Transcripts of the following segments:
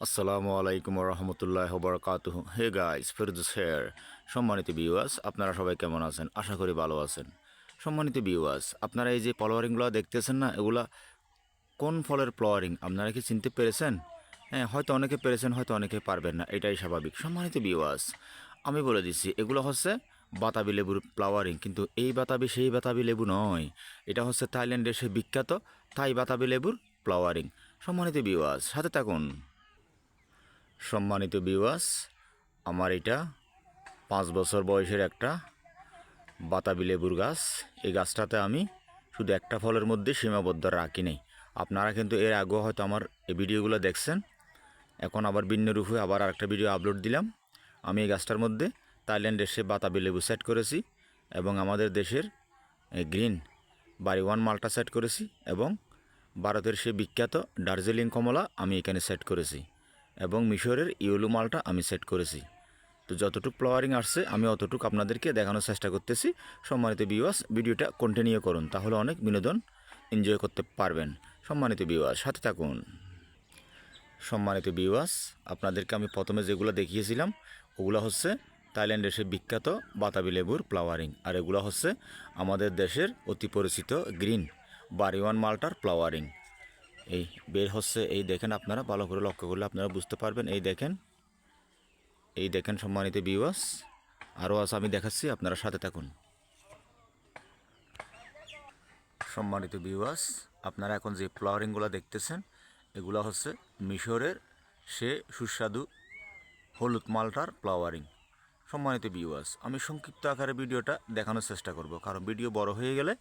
আসসালামু আলাইকুম রহমতুল্লাহ বরকাতুহ হে গাইস ফেরদুস হেয়ার সম্মানিত বিওয়াস আপনারা সবাই কেমন আছেন? আশা করি ভালো আছেন। সম্মানিত বিওয়াস আপনারা এই যে ফলোয়ারিংগুলো দেখতেছেন না, এগুলা কোন ফলের ফ্লাওয়ারিং আপনারা কি চিনতে পেরেছেন? হ্যাঁ হয়তো অনেকে পেরেছেন, হয়তো অনেকে পারবেন না, এটাই স্বাভাবিক। সম্মানিত বিওয়াস আমি বলে দিচ্ছি, এগুলো হচ্ছে বাতাবি লেবুর ফ্লাওয়ারিং কিন্তু এই বাতাবি সেই বাতাবি লেবু নয়। এটা হচ্ছে থাইল্যান্ডের সে বিখ্যাত থাই বাতাবি লেবুর ফ্লাওয়ারিং সম্মানিত বিওয়াস সাথে থাকুন। সম্মানিত বিওয়াস আমার এটা পাঁচ বছর বয়সের একটা বাতাবি লেবুর গাছ। এই গাছটাতে আমি শুধু একটা ফলের মধ্যে সীমাবদ্ধ রাখি নেই। আপনারা কিন্তু এর আগেও হয়তো আমার এই ভিডিওগুলো দেখছেন। এখন আবার ভিন্ন রূপে আবার আরেকটা ভিডিও আপলোড দিলাম। আমি এই গাছটার মধ্যে থাইল্যান্ডের সে বাতাবি লেবু সেট করেছি এবং আমাদের দেশের গ্রিন বাড়ি ওয়ান মালটা সেট করেছি এবং ভারতের সে বিখ্যাত দার্জিলিং কমলা আমি এখানে সেট করেছি। এবং মিশরের ইউলু মালটা আমি সেট করেছি। তো যতটুকু ফ্লাওয়ারিং আসছে, আমি অতটুকু আপনাদেরকে দেখানোর চেষ্টা করতেছি। সম্মানিত বিওয়াস ভিডিওটা কন্টিনিউ করুন, তাহলে অনেক বিনোদন এনজয় করতে পারবেন। সম্মানিত বিওয়াস সাথে থাকুন। সম্মানিত বিওয়াস আপনাদেরকে আমি প্রথমে যেগুলো দেখিয়েছিলাম, ওগুলো হচ্ছে থাইল্যান্ডের সে বিখ্যাত বাতাবি লেবুর ফ্লাওয়ারিং আর এগুলো হচ্ছে আমাদের দেশের অতি পরিচিত গ্রিন বারিওয়ান মালটার ফ্লাওয়ারিং এই বের হচ্ছে, এই দেখেন আপনারা, ভালো করে লক্ষ্য করলে আপনারা বুঝতে পারবেন। এই দেখেন এই দেখেন সম্মানিত বিওয়াস আরও আছে, আমি দেখাচ্ছি, আপনারা সাথে থাকুন। সম্মানিত বিওয়াস আপনারা এখন যে ফ্লাওয়ারিংগুলো দেখতেছেন, এগুলো হচ্ছে মিশরের সে সুস্বাদু হলুদ মালটার ফ্লাওয়ারিং। সম্মানিত বিওয়াস আমি সংক্ষিপ্ত আকারে ভিডিওটা দেখানোর চেষ্টা করব, কারণ ভিডিও বড় হয়ে গেলে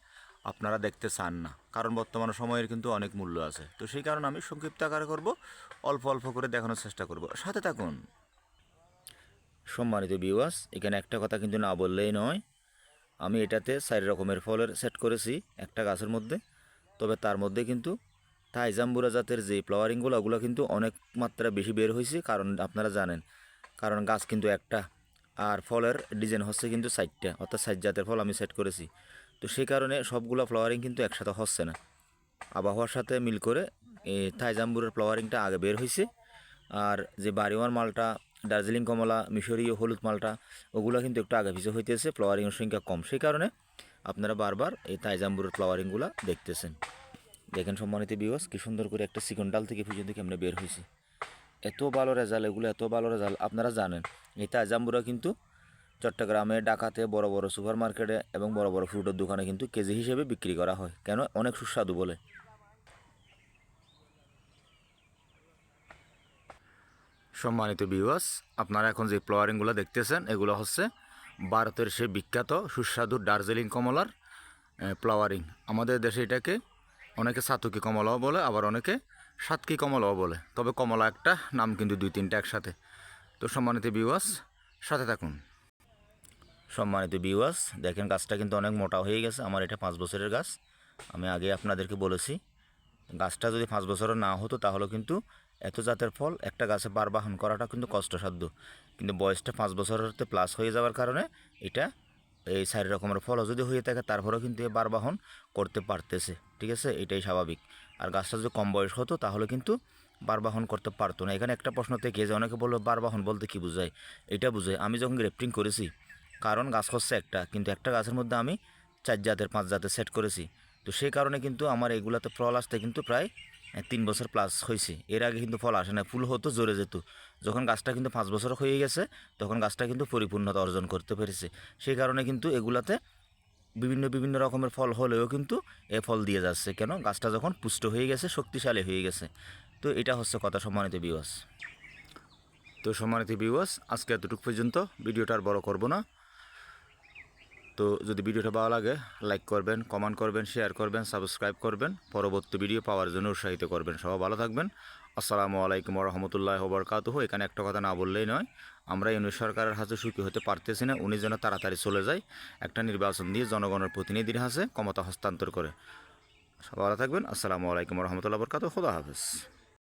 আপনারা দেখতে চান না। কারণ বর্তমান সময়ের কিন্তু অনেক মূল্য আছে। তো সেই কারণে আমি সংক্ষিপ্ত আকারে করব, অল্প অল্প করে দেখানোর চেষ্টা করব। সাথে থাকুন। সম্মানিত বিওয়াস এখানে একটা কথা কিন্তু না বললেই নয়। আমি এটাতে চার রকমের ফলের সেট করেছি, একটা গাছের মধ্যে। তবে তার মধ্যে কিন্তু থাই জাম্বুরা জাতের যে ফ্লাওয়ারিংগুলো ওগুলো কিন্তু অনেক মাত্রা বেশি বের হয়েছে, কারণ আপনারা জানেন। কারণ গাছ কিন্তু একটা, আর ফলের ডিজাইন হচ্ছে কিন্তু সাইডটা অর্থাৎ সাইড জাতের ফল আমি সেট করেছি। তো সেই কারণে সবগুলো ফ্লাওয়ারিং কিন্তু একসাথে হচ্ছে না। আবহাওয়ার সাথে মিল করে এই থাই জাম্বুরের ফ্লাওয়ারিংটা আগে বের হয়েছে আর যে বাড়িওয়ার মালটা, দার্জিলিং কমলা, মিশরীয় হলুদ মালটা, ওগুলো কিন্তু একটু আগে পিছিয়ে হইতেছে ফ্লাওয়ারিংয়ের সংখ্যা কম। সেই কারণে আপনারা বারবার এই তাইজাম্বুরের ফ্লাওয়ারিংগুলো দেখতেছেন। দেখেন সম্মানিত বিওয়াস কি সুন্দর করে একটা চিকন ডাল থেকে পর্যন্ত কেমনে বের হয়েছে এত ভালো রেজাল্ট এগুলো এত ভালো রেজাল্ট আপনারা জানেন, এই তাইজাম্বুরা কিন্তু চট্টগ্রামে ডাকাতে, বড় বড় সুপার মার্কেটে এবং বড় বড় ফ্রুটের দোকানে কিন্তু কেজি হিসেবে বিক্রি করা হয়। কেন? অনেক সুস্বাদু বলে। সম্মানিত বিওয়াস আপনারা এখন যে ফ্লাওয়ারিংগুলো দেখতেছেন, এগুলো হচ্ছে ভারতের সে বিখ্যাত, সুস্বাদু দার্জিলিং কমলার ফ্লাওয়ারিং আমাদের দেশে এটাকে অনেকে সাতুকি কমলাও বলে, আবার অনেকে সাতকি কমলাও বলে। তবে কমলা একটা, নাম কিন্তু দুই তিনটা একসাথে। তো সম্মানিত বিওয়াস সাথে থাকুন। সম্মানিত বিওয়াস দেখেন গাছটা কিন্তু অনেক মোটা হয়ে গেছে। আমার এটা পাঁচ বছরের গাছ। আমি আগে আপনাদেরকে বলেছি, গাছটা যদি পাঁচ বছরের না হতো তাহলে কিন্তু এত জাতের ফল একটা গাছে বার বাহন করাটা কিন্তু কষ্টসাধ্য। কিন্তু বয়সটা পাঁচ বছরের প্লাস হয়ে যাওয়ার কারণে এটা এই চারি রকমের ফলও যদি হয়ে থাকে তারপরেও কিন্তু এ বার বাহন করতে পারতেছে। ঠিক আছে? এটাই স্বাভাবিক। আর গাছটা যদি কম বয়স হতো তাহলে কিন্তু বার বাহন করতে পারতো না। এখানে একটা প্রশ্ন থেকে যে অনেকে বলল বার বাহন বলতে কি বোঝায়? এটা বোঝায়। আমি যখন গ্রেফটিং করেছি কারণ গাছ হচ্ছে একটা, কিন্তু একটা গাছের মধ্যে আমি চার জাতের, পাঁচ জাতের সেট করেছি। তো সেই কারণে কিন্তু আমার এগুলাতে ফল আসতে কিন্তু প্রায় তিন বছর প্লাস হয়েছে। এর আগে কিন্তু ফল আসে না, ফুল হতো জোরে যেত। যখন গাছটা কিন্তু পাঁচ বছর হয়ে গেছে, তখন গাছটা কিন্তু পরিপূর্ণতা অর্জন করতে পেরেছে। সেই কারণে কিন্তু এগুলাতে বিভিন্ন বিভিন্ন রকমের ফল হলেও কিন্তু এ ফল দিয়ে যাচ্ছে। কেন? গাছটা যখন পুষ্ট হয়ে গেছে, শক্তিশালী হয়ে গেছে। তো এটা হচ্ছে কথা সম্মানিত বিওয়াস তো সম্মানিত বিওয়াস আজকে এতটুকু পর্যন্ত। ভিডিওটা আর বড় করব না। তো যদি ভিডিওটা ভালো লাগে লাইক করবেন কমেন্ট করবেন শেয়ার করবেন সাবস্ক্রাইব করবেন। পরবর্তী ভিডিও পাওয়ার জন্য উৎসাহিত করবেন। সবাই ভালো থাকবেন। আসসালামু আলাইকুম রহমতুল্লাহ বরকাতুহ এখানে একটা কথা না বললেই নয়, আমরা ইউনিট সরকারের হাতে সুখী হতে পারতেছি না। উনি যেন তাড়াতাড়ি চলে যায়, একটা নির্বাচন দিয়ে জনগণের প্রতিনিধির হাতে ক্ষমতা হস্তান্তর করে। সবাই ভালো থাকবেন। আসসালামু আলাইকুম রহমতুল্লাহ বরকাত খোদা হাফেজ।